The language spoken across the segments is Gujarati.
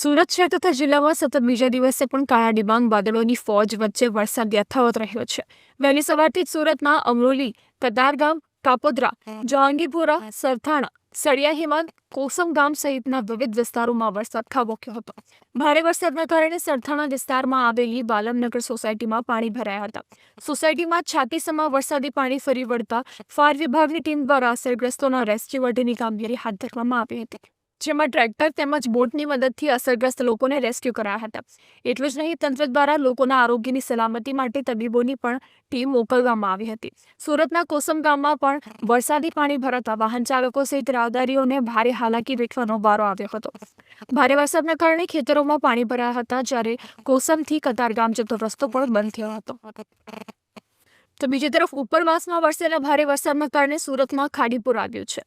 સુરત શહેર તથા જિલ્લામાં સતત બીજા દિવસે પણ કાળા ડિબાંગ વાદળોની ફોજ વચ્ચે વરસાદ યથાવત રહ્યો છે. વહેલી સવારથી જ સુરતના અમરોલી કતારગામ કાપોદ્રા જહાંગીપુરા સરથાણા સળિયા હિમાન કોસમ ગામ સહિતના વિવિધ વિસ્તારોમાં વરસાદ ખાબક્યો હતો. ભારે વરસાદના કારણે સરથાણા વિસ્તારમાં આવેલી બાલમનગર સોસાયટીમાં પાણી ભરાયા હતા. સોસાયટીમાં છાતીસમાં વરસાદી પાણી ફરી વળતા ફાયર વિભાગની ટીમ દ્વારા અસરગ્રસ્તોના રેસ્ક્યુ માટેની કામગીરી હાથ ધરવામાં આવી હતી. જેમાં ટ્રેક્ટર તેમજ બોટની મદદથી અસરગ્રસ્ત લોકોને રેસ્ક્યુ કરાયા હતા. એટલું જ નહીં, તંત્ર દ્વારા લોકોના આરોગ્યની સલામતી માટે તબીબોની પણ ટીમ મોકલવામાં આવી હતી. સુરતના કોસમ ગામમાં પણ વરસાદી પાણી ભરાતા વાહન ચાલકો સહિત રાહદારીઓને ભારે હાલાકી વેઠવાનો વારો આવ્યો હતો. ભારે વરસાદના કારણે ખેતરોમાં પાણી ભરાયા હતા, જ્યારે કોસમથી કતારગામ જતો રસ્તો પણ બંધ થયો હતો. તો બીજી તરફ ઉપરવાસમાં વરસેલા ભારે વરસાદના કારણે સુરતમાં ખાડીપુર આવ્યું છે.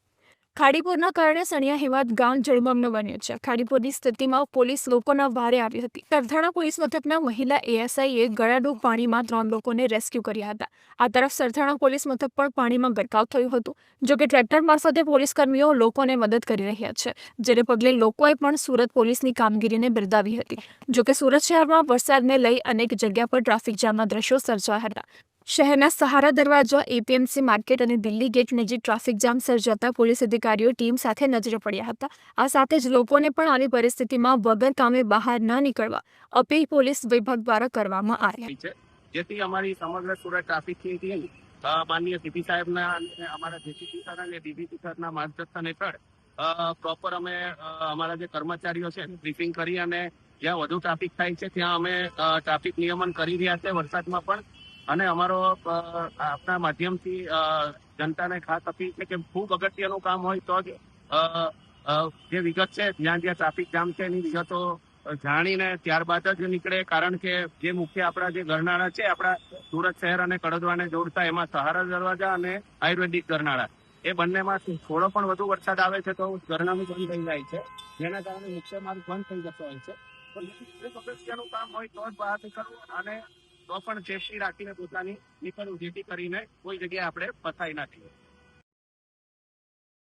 ખાડીપુરના કારણે સણિયા હિમાત ગામ જળમગ્ન બન્યું છે. ખાડીપુરની સ્થિતિમાં પોલીસ લોકોના ભારે આવી હતી. સરથાણા પોલીસ મથકના મહિલા એએસઆઈએ ગળાડૂબ પાણીમાં ત્રણ લોકોને રેસ્ક્યુ કર્યા હતા. આ તરફ સરથાણા પોલીસ મથક પણ પાણીમાં ગરકાવ થયું હતું જોકે ટ્રેક્ટર મારફતે પોલીસ કર્મીઓ લોકોને મદદ કરી રહ્યા છે, જેને પગલે લોકોએ પણ સુરત પોલીસની કામગીરીને બિરદાવી હતી. જોકે સુરત શહેરમાં વરસાદને લઈ અનેક જગ્યા પર ટ્રાફિક જામના દ્રશ્યો સર્જાયા હતા. શહેરના સહારા દરવાજા એપીએમસી માર્કેટ અને દિલ્હી ગેટ નજીક ટ્રાફિક જામ સર્જાતા પોલીસ અધિકારીઓ ટીમ સાથે નજરે પડ્યા હતા. આ સાથે જ લોકોને પણ આવી પરિસ્થિતિમાં વગર કામે બહાર ન નીકળવા અપીલ પોલીસ વિભાગ દ્વારા કરવામાં આવી. છે. જેથી અમારી સમગ્ર સુરત ટ્રાફિક ટીમ અ, માનનીય સીપી સાહેબના અને અમારા જેસીપી સર અને ડીબીપી સરના માર્ગદર્શન હેઠળ પ્રોપર અમે અમારા જે કર્મચારીઓ છે બ્રીફિંગ કરી અને જ્યાં વધુ ટ્રાફિક થાય છે ત્યાં અમે ટ્રાફિક નિયમન કરી રહ્યા છે. વરસાદમાં પણ અને અમારો આપના માધ્યમથી જનતાને ખાસ અપીલ છે કે ખૂબ અગત્યનું કામ હોય તો જ જે વિગત છે, જ્યાં જ્યાં ટ્રાફિક જામ છે, એની વિગતો જાણીને ત્યારબાદ જ નીકળે. કારણ કે જે મુખ્ય આપણા જે ગરનાળા છે, આપણા સુરત શહેર અને કડોદરાને જોડતા એમાં સહારા દરવાજા અને આયુર્વેદિક ગરનાળા એ બંનેમાં થોડો પણ વધુ વરસાદ આવે છે તો ગરનાળું બંધ થઈ જાય છે. જેના કારણે મુખ્ય માર્ગ બંધ થઈ જતો હોય છે. તો કામ હોય તો જ બહાર નીકળવું અને તો પણ સેફટી રાખીને પોતાની નીકળવું ઉધેટી કરીને કોઈ જગ્યાએ આપણે ફસાઈ ના થઈએ